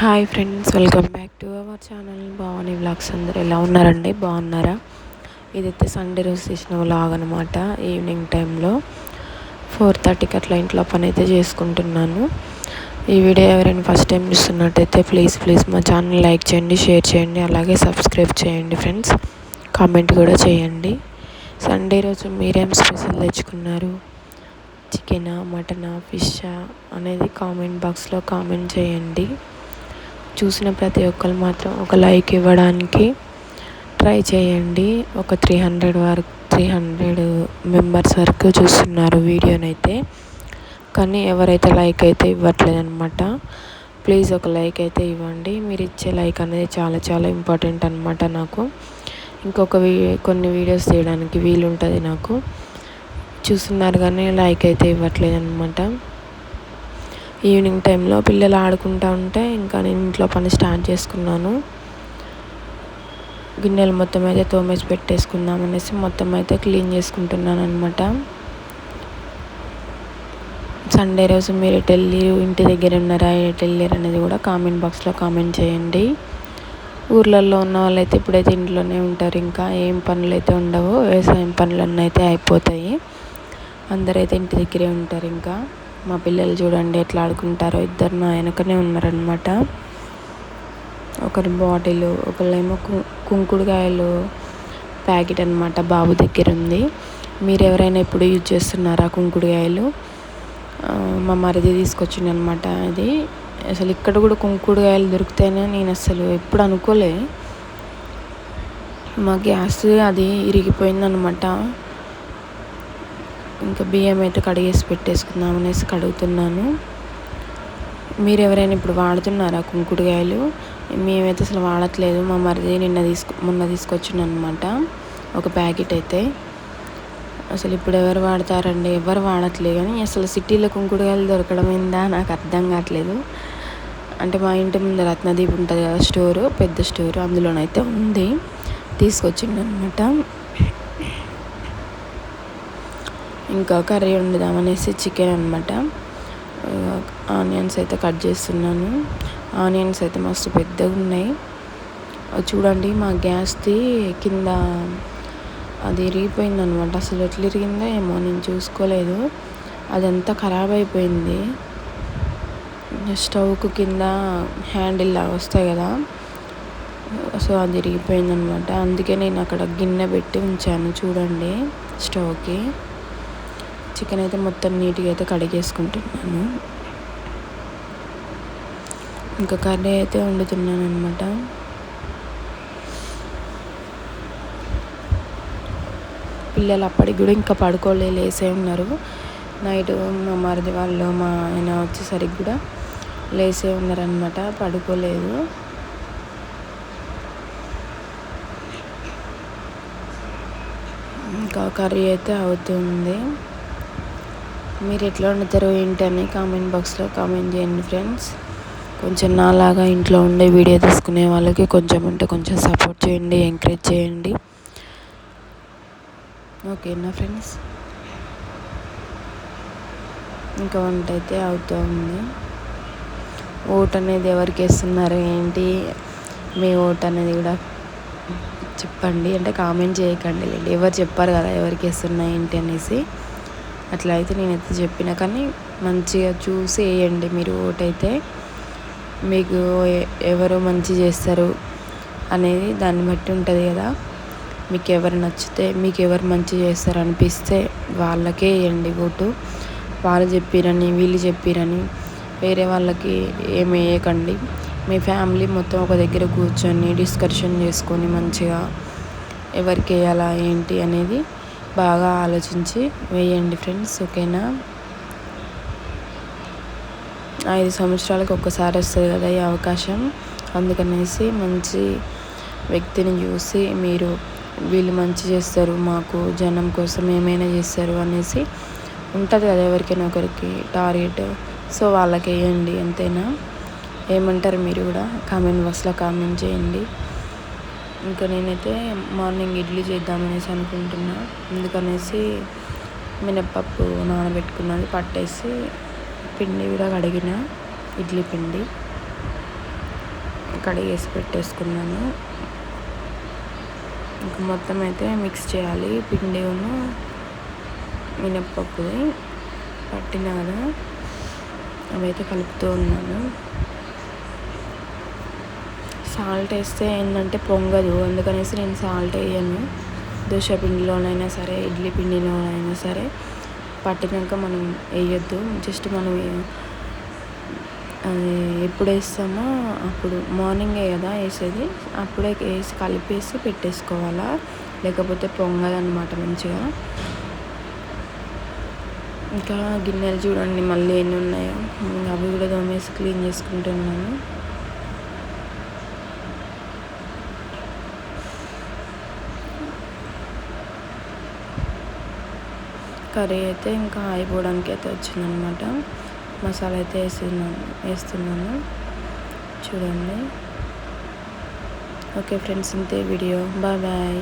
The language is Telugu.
Hi friends welcome back to our channel Bhavani vlogs. అందరు ఎలా ఉన్నారండి? బాగున్నారా? ఇదైతే సండే రోజు తీసిన వ్లాగ్ అనమాట ఈవినింగ్ టైంలో ఫోర్ థర్టీకి అట్లా ఇంట్లో పని అయితే చేసుకుంటున్నాను. ఈ వీడియో ఎవరైనా ఫస్ట్ టైం చూస్తున్నట్టయితే ప్లీజ్ ప్లీజ్ మా ఛానల్ లైక్ చేయండి షేర్ చేయండి అలాగే సబ్స్క్రైబ్ చేయండి ఫ్రెండ్స్. కామెంట్ కూడా చేయండి. సండే రోజు మీరేం స్పెషల్ తెచ్చుకున్నారు? చికెనా మటనా ఫిషా అనేది కామెంట్ బాక్స్లో కామెంట్ చేయండి. చూసిన ప్రతి ఒక్కరు మాత్రం ఒక లైక్ ఇవ్వడానికి ట్రై చేయండి. ఒక త్రీ హండ్రెడ్ వరకు త్రీ హండ్రెడ్ మెంబర్స్ వరకు చూస్తున్నారు వీడియోనైతే. కానీ ఎవరైతే లైక్ అయితే ఇవ్వట్లేదు అనమాట ప్లీజ్ ఒక లైక్ అయితే ఇవ్వండి. మీరు ఇచ్చే లైక్ అనేది చాలా చాలా ఇంపార్టెంట్ అనమాట నాకు. ఇంకొక వీ కొన్ని వీడియోస్ చేయడానికి వీలుంటుంది నాకు. చూస్తున్నారు కానీ లైక్ అయితే ఇవ్వట్లేదు అనమాట ఈవినింగ్ టైంలో పిల్లలు ఆడుకుంటూ ఉంటే ఇంకా నేను ఇంట్లో పని స్టార్ట్ చేసుకున్నాను. గిన్నెలు మొత్తం అయితే తోమేసి పెట్టేసుకుందాం అనేసి మొత్తం అయితే క్లీన్ చేసుకుంటున్నాను అనమాట సండే రోజు మీరు ఎటు వెళ్ళారు? ఇంటి దగ్గర ఉన్నారా? ఎటు వెళ్ళారు అనేది కూడా కామెంట్ బాక్స్లో కామెంట్ చేయండి. ఊర్లలో ఉన్న వాళ్ళైతే ఇప్పుడైతే ఇంట్లోనే ఉంటారు. ఇంకా ఏం పనులు అయితే ఉండవు వ్యవసాయం పనులన్నీ అయితే అయిపోతాయి. అందరైతే ఇంటి దగ్గరే ఉంటారు ఇంకా. మా పిల్లలు చూడండి ఎట్లా ఆడుకుంటారో. ఇద్దరు నా వెనకనే ఉన్నారనమాట ఒకరి బాటిల్ ఒకళ్ళేమో కుంకుడుకాయలు ప్యాకెట్ అనమాట బాబు దగ్గర ఉంది. మీరు ఎవరైనా ఎప్పుడు యూజ్ చేస్తున్నారా కుంకుడుకాయలు? మా మరిది తీసుకొచ్చిండనమాట అది. అసలు ఇక్కడ కూడా కుంకుడుకాయలు దొరికితేనే నేను అసలు ఎప్పుడు అనుకోలే. మా గ్యాస్ అది ఇరిగిపోయిందనమాట ఇంకా బియ్యం అయితే కడిగేసి పెట్టేసుకుందాం అనేసి కడుగుతున్నాను. మీరు ఎవరైనా ఇప్పుడు వాడుతున్నారా కుంకుడుకాయలు? మేమైతే అసలు వాడట్లేదు. మా మరిది నిన్న తీసుకు మొన్న తీసుకొచ్చిండు అనమాట ఒక ప్యాకెట్ అయితే. అసలు ఇప్పుడు ఎవరు వాడతారండి? ఎవరు వాడట్లేదు కానీ అసలు సిటీలో కుంకుడుకాయలు దొరకడం ఏందా? నాకు అర్థం కావట్లేదు. అంటే మా ఇంటి ముందు రత్నదీప్ ఉంటుంది కదా స్టోరు పెద్ద స్టోరు అందులోనైతే ఉంది. తీసుకొచ్చిండు అనమాట ఇంకా కర్రీ వండుదామనేసి చికెన్ అనమాట ఆనియన్స్ అయితే కట్ చేస్తున్నాను. ఆనియన్స్ అయితే మస్తు పెద్దగా ఉన్నాయి. చూడండి మా గ్యాస్ది కింద అది ఇరిగిపోయింది అనమాట అసలు ఎట్లా ఇరిగిందో ఏమో నేను చూసుకోలేదు. అదంతా ఖరాబ్ అయిపోయింది. స్టవ్కు కింద హ్యాండిల్ లాగా వస్తాయి కదా. సో అది ఇరిగిపోయింది అనమాట అందుకే నేను అక్కడ గిన్నె పెట్టి ఉంచాను చూడండి స్టవ్కి. చికెన్ అయితే మొత్తం నీట్గా అయితే కడిగేసుకుంటున్నాను. ఇంకా కర్రీ అయితే వండుతున్నాను అనమాట పిల్లలు అప్పటికి కూడా ఇంకా పడుకోలే లేసే ఉన్నారు. నైట్ మా మరిది వాళ్ళు మా ఆయన వచ్చేసరికి కూడా లేసే ఉన్నారనమాట పడుకోలేదు. ఇంకా కర్రీ అయితే అవుతుంది. మీరు ఎట్లా వండుతారో ఏంటని కామెంట్ బాక్స్లో కామెంట్ చేయండి ఫ్రెండ్స్ కొంచెం నాలాగా ఇంట్లో ఉండే వీడియో తీసుకునే వాళ్ళకి కొంచెం అంటే కొంచెం సపోర్ట్ చేయండి ఎంకరేజ్ చేయండి. ఓకేనా ఫ్రెండ్స్ ఇంకా వంట అయితే అవుతూ ఉంది. ఓట్ అనేది ఎవరికి వేస్తున్నారు ఏంటి? మీ ఓట్ అనేది కూడా చెప్పండి. అంటే కామెంట్ చేయకండి. ఎవరు చెప్పారు కదా ఎవరికి వేస్తున్నా ఏంటి అనేసి. అట్లా అయితే నేనైతే చెప్పిన. కానీ మంచిగా చూసి వేయండి మీరు ఓటైతే. మీకు ఎవరు మంచి చేస్తారు అనేది దాన్ని బట్టి ఉంటుంది కదా. మీకు ఎవరు నచ్చితే మీకు ఎవరు మంచి చేస్తారు అనిపిస్తే వాళ్ళకే వేయండి ఓటు. వాళ్ళు చెప్పిరని వీళ్ళు చెప్పిరని వేరే వాళ్ళకి ఏమి వేయకండి. మీ ఫ్యామిలీ మొత్తం ఒక దగ్గర కూర్చొని డిస్కషన్ చేసుకొని మంచిగా ఎవరికి వేయాలా ఏంటి అనేది బాగా ఆలోచించి వేయండి ఫ్రెండ్స్ ఓకేనా? ఐదు సంవత్సరాలకు ఒక్కసారి వస్తుంది కదా ఈ అవకాశం. అందుకనేసి మంచి వ్యక్తిని చూసి మీరు వీళ్ళు మంచి చేస్తారు మాకు జనం కోసం ఏమైనా చేస్తారు అనేసి ఉంటుంది కదా ఎవరికైనా ఒకరికి టార్గెట్. సో వాళ్ళకి వేయండి అంతేనా? ఏమంటారు మీరు కూడా? కామెంట్ బాక్స్లో కామెంట్ చేయండి. ఇంకా నేనైతే మార్నింగ్ ఇడ్లీ చేద్దామనేసి అనుకుంటున్నా. ఎందుకనేసి మినప్పప్పు నానబెట్టుకున్నది పట్టేసి పిండి కూడా కడిగిన ఇడ్లీ పిండి కడిగేసి పెట్టేసుకున్నాను. ఇంకా మొత్తం అయితే మిక్స్ చేయాలి. పిండి ఉన్న మినప్పప్పుది పట్టిన కదా అవైతే కలుపుతూ ఉన్నాను. సాల్ట్ వేస్తే ఏంటంటే పొంగదు. అందుకనేసి నేను సాల్ట్ వేయను. దోశ పిండిలోనైనా సరే ఇడ్లీ పిండిలోనైనా సరే పట్టినాక మనం వేయొద్దు. జస్ట్ మనం అది ఎప్పుడు వేస్తామో అప్పుడు. మార్నింగే కదా వేసేది. అప్పుడే వేసి కలిపేసి పెట్టేసుకోవాలా? లేకపోతే పొంగదనమాట మంచిగా. ఇంకా గిన్నెలు చూడండి మళ్ళీ ఎన్ని ఉన్నాయో. అవి కూడా దోమేసి క్లీన్ చేసుకుంటున్నాను. కర్రీ అయితే ఇంకా అయిపోవడానికి అయితే వచ్చిందనమాట. మసాలా అయితే వేస్తున్నాను వేస్తున్నాను. చూడండి. ఓకే ఫ్రెండ్స్ ఇంతే వీడియో. Bye bye.